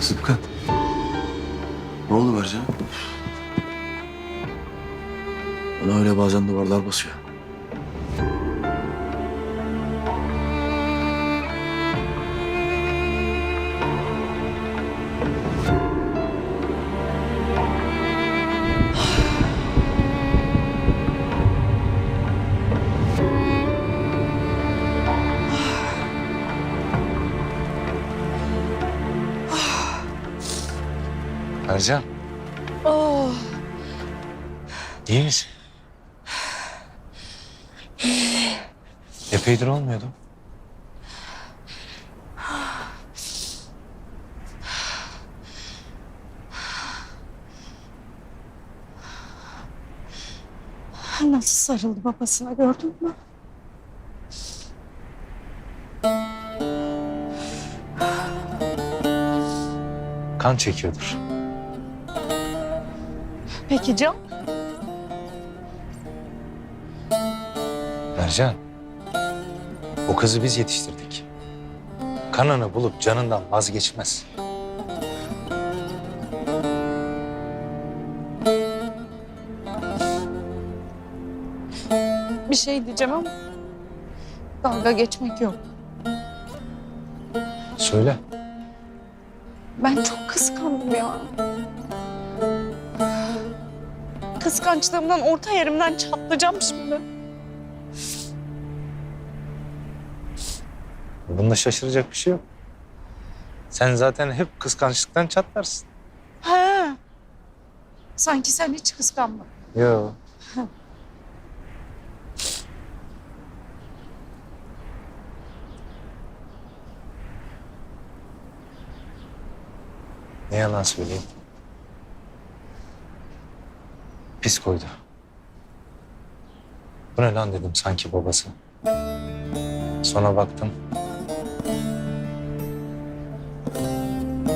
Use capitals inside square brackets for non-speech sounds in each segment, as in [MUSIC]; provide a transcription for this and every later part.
Sıpka. Ne oldu Barca? Bana öyle bazen duvarlar basıyor. Ercan, Oh, iyi misin? Epeydir olmuyordu. nasıl sarıldı babasına gördün mü? Kan çekiyordur. Peki Can? Ercan, o kızı biz yetiştirdik. Kanını bulup canından vazgeçmez. Bir şey diyeceğim ama dalga geçmek yok. Söyle. Ben çok kıskandım ya. Kıskançlığımdan orta yerimden çatlayacağım şimdi. Bunda şaşıracak bir şey yok. Sen zaten hep kıskançlıktan çatlarsın. He. Sanki sen hiç kıskanmadın. Yok. [LAUGHS] ne yalan söyleyeyim. Pis koydu. Bu ne lan dedim sanki babası. Sonra baktım.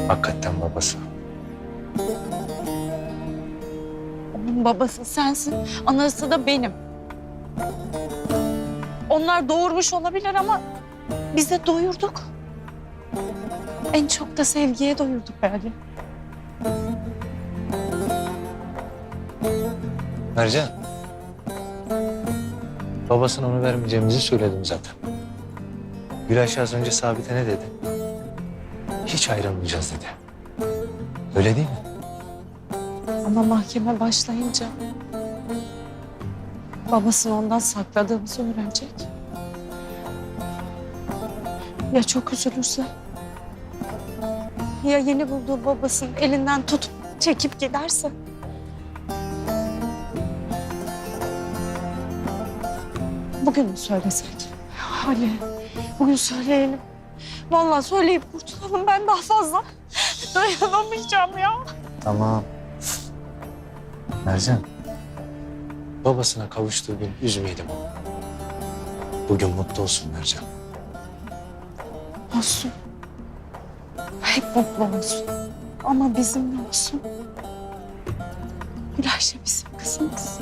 Hakikaten babası. Onun babası sensin, anası da benim. Onlar doğurmuş olabilir ama biz de doyurduk. En çok da sevgiye doyurduk be Mercan. Babasına onu vermeyeceğimizi söyledim zaten. Gülayşe az önce Sabit'e ne dedi? Hiç ayrılmayacağız dedi. Öyle değil mi? Ama mahkeme başlayınca babasını ondan sakladığımızı öğrenecek. Ya çok üzülürse? Ya yeni bulduğu babasının elinden tutup çekip giderse? Bugün mü söylesek? Ali, bugün söyleyelim. Vallahi söyleyip kurtulalım. Ben daha fazla dayanamayacağım ya. Tamam. Mercan. Babasına kavuştuğu gün üzmeyelim onu. Bugün mutlu olsun Mercan. Olsun. Hep mutlu olsun. Ama bizimle olsun. Gülayşe bizim kızımız.